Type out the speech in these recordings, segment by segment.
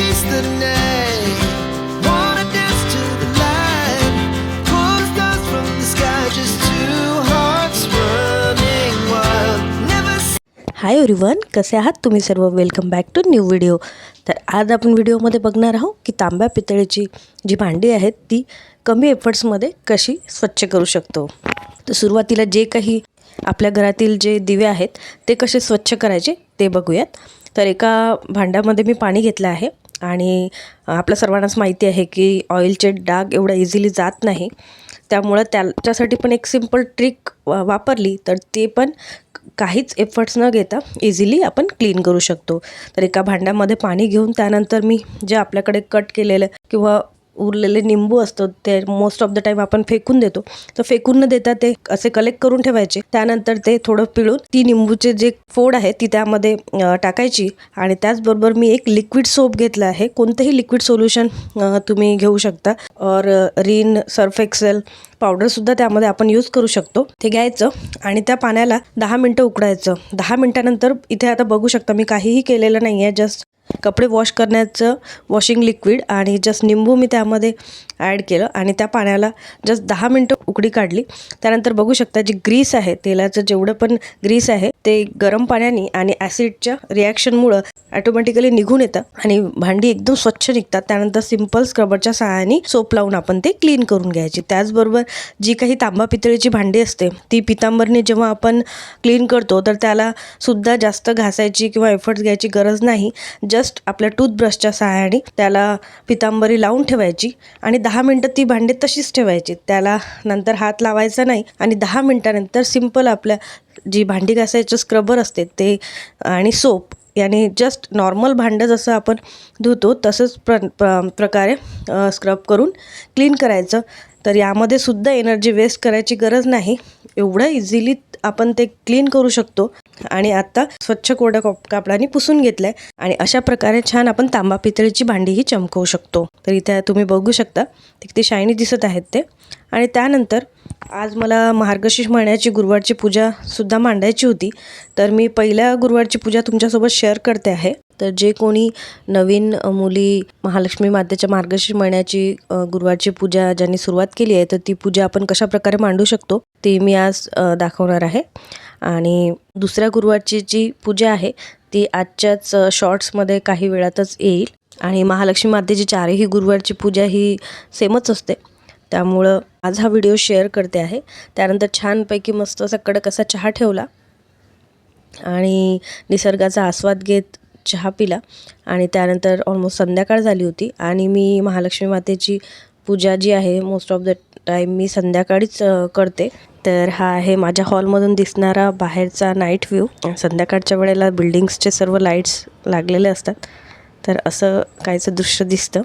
Chase the night, wanna dance to the light, pull stars from the sky, just two hearts running wild. Never hi everyone कसे आहात तुम्ही सर्व? Welcome back to new video तर आज आपण व्हिडिओमध्ये बघणार आहोत की तांब्या पितळेची जी भांडी आहेत ती कमी एफर्ट्समध्ये कशी स्वच्छ करू शकतो? तर सुरुवातीला जे काही आपल्या घरातील जे दिवे आहेत ते कसे स्वच्छ करायचे ते बघूयात. तर एका भांड्यामध्ये मी पाणी घेतलं आहे. आणि आपल्या सर्वांनाच माहिती आहे की ऑइलचे डाग एवढा इझिली जात नाही. त्यामुळं त्याच्यासाठी पण एक सिंपल ट्रिक वापरली तर ते पण काहीच एफर्ट्स न घेता इझिली आपण क्लीन करू शकतो. तर एका भांड्यामध्ये पाणी घेऊन त्यानंतर मी जे आपल्याकडे कट केलेलं किंवा उरलेले निंबू असतो ते मोस्ट ऑफ द टाईम आपण फेकून देतो. तर फेकून न देता ते असे कलेक्ट करून ठेवायचे. त्यानंतर ते थोडं पिळून ती निंबूचे जे फोड आहे ती त्यामध्ये टाकायची. आणि त्याचबरोबर मी एक लिक्विड सोप घेतलं आहे. कोणतंही लिक्विड सोल्युशन तुम्ही घेऊ शकता. और रिन सर्फ एक्सेल पावडरसुद्धा त्यामध्ये आपण यूज करू शकतो. ते घ्यायचं आणि त्या पाण्याला दहा मिनटं उकडायचं. दहा मिनटानंतर इथे आता बघू शकता मी काहीही केलेलं नाही आहे जस्ट कपडे वॉश करण्याचं वॉशिंग लिक्विड आणि जस्ट निंबू मी त्यामध्ये ॲड केलं आणि त्या पाण्याला जस्ट दहा मिनटं उकडी काढली. त्यानंतर बघू शकता जी ग्रीस आहे तेलाचं जेवढं पण ग्रीस आहे ते गरम पाण्याने आणि ॲसिडच्या रिॲक्शनमुळं ॲटोमॅटिकली निघून येतं आणि भांडी एकदम स्वच्छ निघतात. त्यानंतर सिंपल स्क्रबरच्या सहाय्याने सोप लावून आपण ते क्लीन करून घ्यायची. त्याचबरोबर जी काही तांबा पितळीची भांडी असते ती पितांबरने जेव्हा आपण क्लीन करतो तर त्याला सुद्धा जास्त घासायची किंवा एफर्ट्स घ्यायची गरज नाही. जस्ट जस्ट आपल्या टूथब्रशच्या सहाय्याने त्याला पितांबरी लावून ठेवायची आणि दहा मिनटं ती भांडी तशीच ठेवायची. त्याला नंतर हात लावायचा नाही आणि दहा मिनटानंतर सिंपल आपल्या जी भांडी घासायचं स्क्रबर असते ते आणि सोप याने जस्ट नॉर्मल भांडं जसं आपण धुतो तसंच प्र प्र प्रकारे स्क्रब करून क्लीन करायचं. तर यामध्ये सुद्धा एनर्जी वेस्ट करायची गरज नाही. एवढं इझिली आपण ते क्लीन करू शकतो. आणि आता स्वच्छ कोरड्या कॉप कापडाने पुसून घेतलं आहे आणि अशा प्रकारे छान आपण तांबा पितळीची भांडीही चमकवू शकतो. तर इथे तुम्ही बघू शकता ते किती शायनी दिसत आहेत ते. आणि त्यानंतर आज मला मार्गशीर्ष महिन्याची गुरुवारची पूजासुद्धा मांडायची होती. तर मी पहिल्या गुरुवारची पूजा तुमच्यासोबत शेअर करते आहे. तर जे कोणी नवीन मुली महालक्ष्मी मातेच्या मार्गशीर्ष महिन्याची गुरुवारची पूजा ज्यांनी सुरुवात केली आहे तर ती पूजा आपण कशाप्रकारे मांडू शकतो ती मी आज दाखवणार आहे. आणि दुसऱ्या गुरुवारची जी पूजा आहे ती आजच्याच शॉर्ट्समध्ये काही वेळातच येईल. आणि महालक्ष्मी मातेची चारही गुरुवारची पूजा ही सेमच असते. त्यामुळं आज हा व्हिडिओ शेअर करते आहे. त्यानंतर छानपैकी मस्त असा कडक असा चहा ठेवला. आणि निसर्गाचा आस्वाद घेत चहा पिला. आणि त्यानंतर ऑलमोस्ट संध्याकाळ झाली होती. आणि मी महालक्ष्मी मातेची पूजा जी आहे मोस्ट ऑफ द टाईम मी संध्याकाळीच करते. तर हा आहे माझ्या हॉलमधून दिसणारा बाहेरचा नाईट व्ह्यू संध्याकाळच्या वेळेला बिल्डिंग्सचे सर्व लाईट्स लागलेले असतात. तर असं काहीचं दृश्य दिसतं.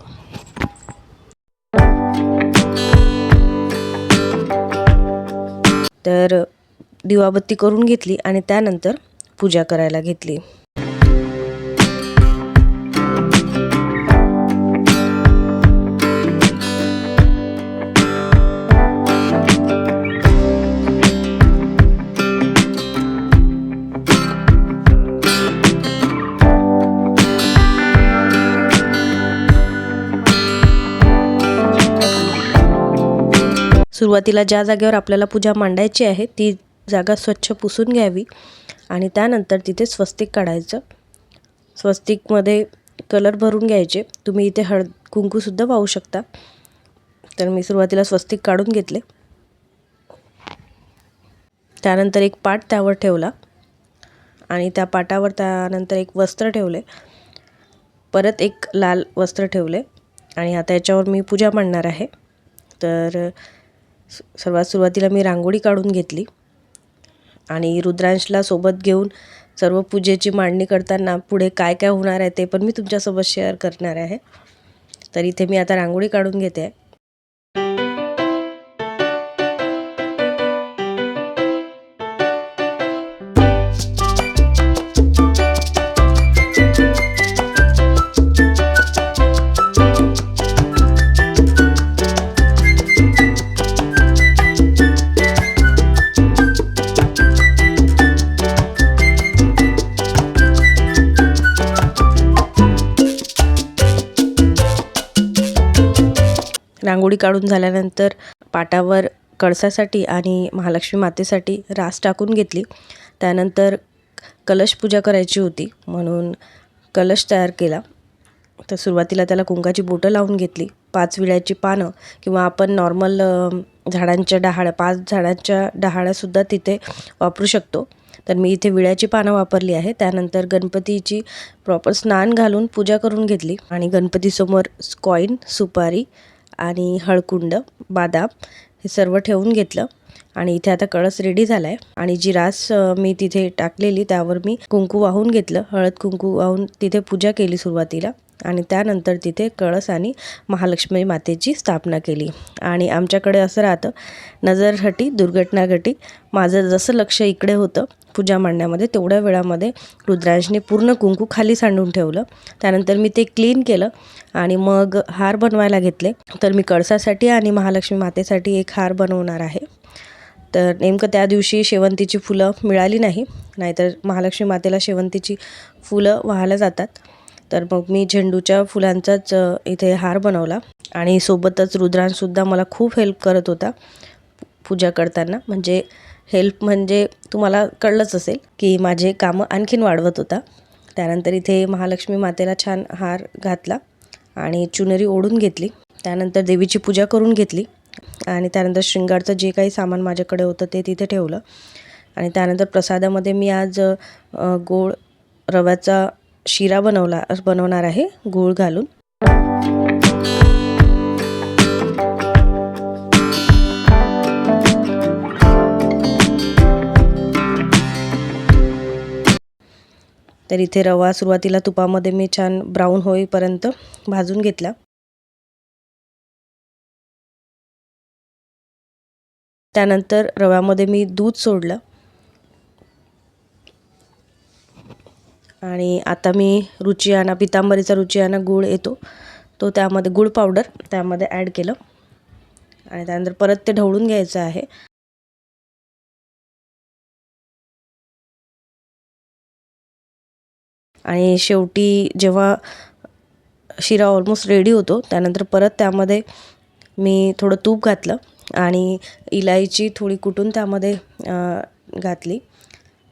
तर दिवाबत्ती करून घेतली आणि त्यानंतर पूजा करायला घेतली. सुरुवातीला ज्या जागेवर आपल्याला पूजा मांडायची आहे ती जागा स्वच्छ पुसून घ्यावी आणि त्यानंतर तिथे स्वस्तिक काढायचं. स्वस्तिकमध्ये कलर भरून घ्यायचे. तुम्ही इथे हळद कुंकूसुद्धा वाहू शकता. तर मी सुरुवातीला स्वस्तिक काढून घेतले. त्यानंतर एक पाट त्यावर ठेवला आणि त्या पाटावर त्यानंतर एक वस्त्र ठेवले. परत एक लाल वस्त्र ठेवले आणि आता याच्यावर मी पूजा मांडणार आहे. तर सर्वात सुरुवातीला मी रांगोळी काढून घेतली. आणि रुद्रांशला सोबत घेऊन सर्व पूजेची मांडणी करताना पुढे काय काय होणार आहे ते पण मी तुमच्यासोबत शेअर करणार आहे. तर इथे मी आता रांगोळी काढून घेते. रांगोळी काढून झाल्यानंतर पाटावर कळसासाठी आणि महालक्ष्मी मातेसाठी रास टाकून घेतली. त्यानंतर कलश पूजा करायची होती म्हणून कलश तयार केला. तर सुरुवातीला त्याला कुंकाची बोटं लावून घेतली. पाच विड्याची पानं किंवा आपण नॉर्मल झाडांच्या डहाळ्या पाच झाडांच्या डहाळ्यासुद्धा तिथे वापरू शकतो. तर मी इथे विड्याची पानं वापरली आहे. त्यानंतर गणपतीची प्रॉपर स्नान घालून पूजा करून घेतली आणि गणपतीसमोर कॉईन सुपारी आणि हळकुंड बादाम हे सर्व ठेवून घेतलं. आणि इथे आता कळस रेडी झाला आहे आणि जी रास मी तिथे टाकलेली त्यावर मी कुंकू वाहून घेतलं. हळद कुंकू वाहून तिथे पूजा केली सुरुवातीला. आणि त्यानंतर तिथे कळस आणि महालक्ष्मी मातेची स्थापना केली. आणि आमच्याकडे असं राहतं नजरहटी दुर्घटनाघटी माझं जसं लक्ष इकडे होतं पूजा मांडण्यामध्ये तेवढ्या वेळामध्ये रुद्रांशने पूर्ण कुंकू खाली सांडून ठेवलं. त्यानंतर मी ते क्लीन केलं आणि मग हार बनवायला घेतले. तर मी कळसासाठी आणि महालक्ष्मी मातेसाठी एक हार बनवणार आहे. तर नेमकं त्या दिवशी शेवंतीची फुलं मिळाली नाही. नाहीतर महालक्ष्मी मातेला शेवंतीची फुलं वाहायला जातात. तर मग मी झेंडूच्या फुलांचाच इथे हार बनवला. आणि सोबतच रुद्रांसुद्धा मला खूप हेल्प करत होता पूजा करताना. म्हणजे हेल्प म्हणजे तुम्हाला कळलंच असेल की माझे कामं आणखीन वाढवत होता. त्यानंतर इथे महालक्ष्मी मातेला छान हार घातला आणि चुनरी ओढून घेतली. त्यानंतर देवीची पूजा करून घेतली. आणि त्यानंतर शृंगारचं जे काही सामान माझ्याकडे होतं ते तिथे ठेवलं. आणि त्यानंतर प्रसादामध्ये मी आज गोड रव्याचा शिरा बनवला बनवणार आहे गूळ घालून. तर इथे रवा सुरुवातीला तुपामध्ये मी छान ब्राऊन होईपर्यंत भाजून घेतला. त्यानंतर रव्यामध्ये मी दूध सोडलं. आणि आता मी रुचियाना पितांबरीचा रुचियाना गूळ येतो. तो त्यामध्ये गूळ पावडर त्यामध्ये ॲड केलं. आणि त्यानंतर परत ते ढवळून घ्यायचं आहे. आणि शेवटी जेव्हा शिरा ऑलमोस्ट रेडी होतो त्यानंतर परत त्यामध्ये मी थोडं तूप घातलं. आणि इलायची थोडी कुटून त्यामध्ये घातली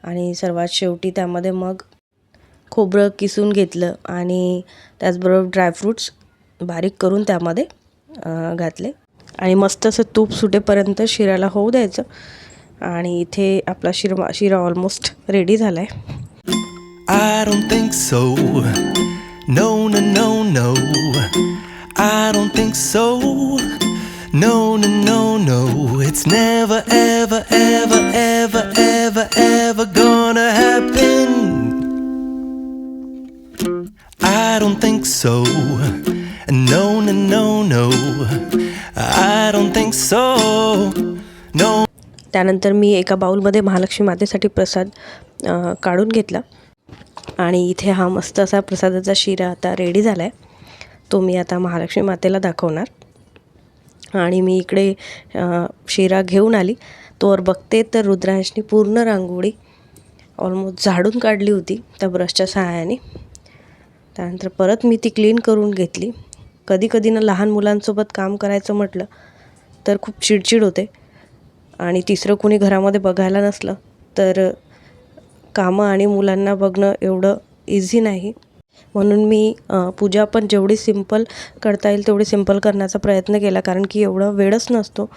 आणि सर्वात शेवटी त्यामध्ये मग खोबरं किसून घेतलं आणि त्याचबरोबर ड्रायफ्रूट्स बारीक करून त्यामध्ये घातले आणि मस्त असं तूप सुटेपर्यंत शिऱ्याला होऊ द्यायचं आणि इथे आपला शिरा शिरा ऑलमोस्ट रेडी झाला आहे I don't think so. No, no, no, no. I don't think so. No, no, no, no. It's never, ever, ever, ever, ever, ever gonna happen. I don't think so. No, no, no, no. I don't think so. No. त्यानंतर मी एका बाऊलमध्ये महालक्ष्मी मातेसाठी प्रसाद काढून घेतला आणि इथे हा मस्त असा प्रसादाचा शिरा आता रेडी झाला आहे तो मी आता महालक्ष्मी मातेला दाखवणार आणि मी इकडे शिरा घेऊन आली. तोवर बघते तर रुद्रांशनी पूर्ण रांगोळी ऑलमोस्ट झाडून काढली होती त्या ब्रशच्या सहाय्याने. त्यानंतर परत मी ती क्लीन करून घेतली. कधी कधी ना लहान मुलांसोबत काम करायचं म्हटलं तर खूप चिडचिड होते. आणि तिसरं कोणी घरामध्ये बघायला नसलं तर कामं आणि मुलांना बघणं एवढं इझी नाही. म्हणून मी पूजा पण जेवढी सिंपल करता येईल तेवढी सिंपल करण्याचा प्रयत्न केला. कारण की एवढा वेळच नसतो.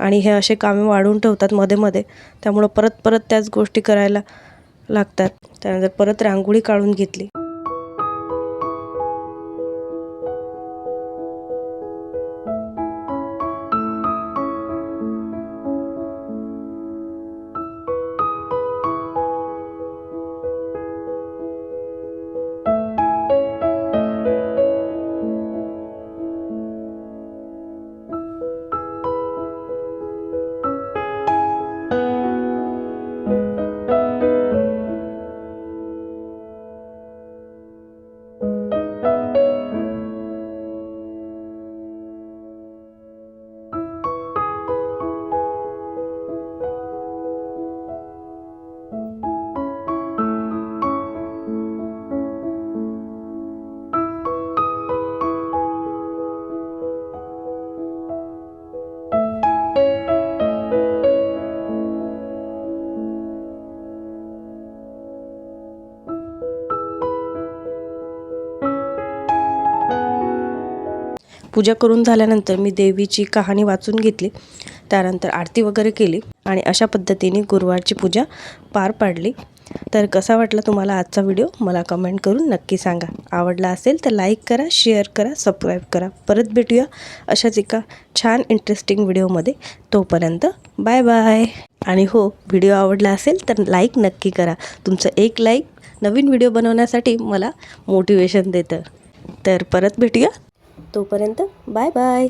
आणि हे असे कामे वाढून ठेवतात मध्ये मध्ये. त्यामुळं परत परत त्याच गोष्टी करायला लागतात. त्यानंतर परत रांगोळी काढून घेतली. पूजा करून झाल्यानंतर मी देवीची कहाणी वाचून घेतली. त्यानंतर आरती वगैरे केली आणि अशा पद्धतीने गुरुवारची पूजा पार पाडली. तर कसा वाटला तुम्हाला आजचा व्हिडिओ? मला कमेंट करून नक्की सांगा. आवडला असेल तर लाईक करा शेअर करा सबस्क्राईब करा. परत भेटूया अशाच एका छान इंटरेस्टिंग व्हिडिओमध्ये तोपर्यंत बाय बाय. आणि हो व्हिडिओ आवडला असेल तर लाईक नक्की करा. तुमचं एक लाईक नवीन व्हिडिओ बनवण्यासाठी मला मोटिवेशन देतं. तर परत भेटूया. तोपर्यंत बाय बाय.